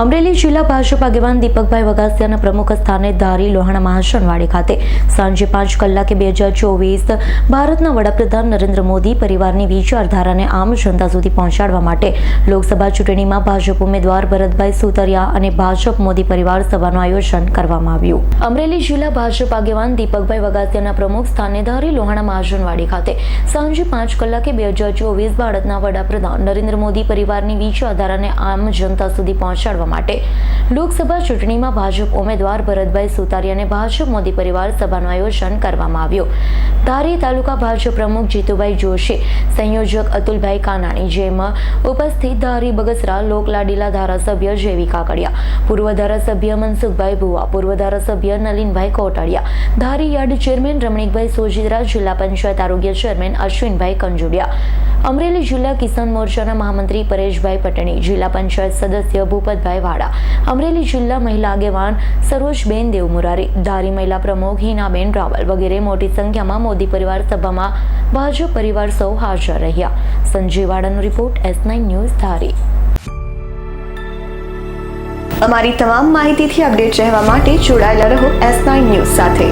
અમરેલી જિલ્લા ભાજપ આગેવાન દીપકભાઈ વગાસિયાના પ્રમુખ સ્થાને ધારી લોહાણા મહાશણવાડી ખાતે સાંજે પાંચ કલાકે બે હજાર ચોવીસ ભારતના વડાપ્રધાન નરેન્દ્ર મોદી પરિવારની વિચારધારાને આમ જનતા સુધી પહોંચાડવા માટે લોકસભા ચૂંટણીમાં ભાજપ ઉમેદવાર ભરતભાઈ સુતરિયા અને ભાજપ મોદી પરિવાર સભાનું આયોજન કરવામાં આવ્યું. અમરેલી જિલ્લા ભાજપ આગેવાન દીપકભાઈ વગાસિયાના પ્રમુખ સ્થાને ધારી લોહાણા મહાજનવાડી ખાતે સાંજે પાંચ કલાકે બે હજાર ચોવીસ ભારતના વડાપ્રધાન નરેન્દ્ર મોદી પરિવારની વિચારધારાને આમ જનતા સુધી પહોંચાડવા માટે. લોકસભા ચૂંટણીમાં ભાજપ ઉમેદવાર ભરતભાઈ સુતારિયાને ભાજપ મોદી પરિવાર સભાનું આયોજન કરવામાં આવ્યું. ધારી તાલુકા ભાજપ પ્રમુખ જીતુભાઈ જોશી, સંયોજક અતુલભાઈ કાનાણી જેમાં ઉપસ્થિત ધારી બગસરા લોકલાડીલા ધારાસભ્ય જેવી કાકડિયા, પૂર્વ ધારાસભ્ય મનસુખભાઈ ભુવા, પૂર્વ ધારાસભ્ય નલિનભાઈ કોટડિયા, ધારી યાર્ડ ચેરમેન રમણીકભાઈ સોજીદરા, જિલ્લા પંચાયત આરોગ્ય ચેરમેન અશ્વિનભાઈ કંજુડિયા. અમરેલી જિલ્લા કિસાન મોરચાના મહામંત્રી પરેશભાઈ પટણી જિલ્લા પંચાયત સદસ્ય ભૂપતભાઈ વાડા, અમરેલી જિલ્લા મહિલા આગેવાન સરોજબેન દેવમુરારી, ધારી મહિલા પ્રમુખ હિનાબેન રાવલ વગેરે મોટી સંખ્યામાં મોદી પરિવાર સભામાં ભાજપ પરિવાર સૌ હાજર રહ્યા. Sanjay વાડાનો report S nine news Dhari. અમારી તમામ માહિતીથી અપડેટ રહેવા માટે જોડાયેલા રહો એસ નાઇન ન્યૂઝ સાથે.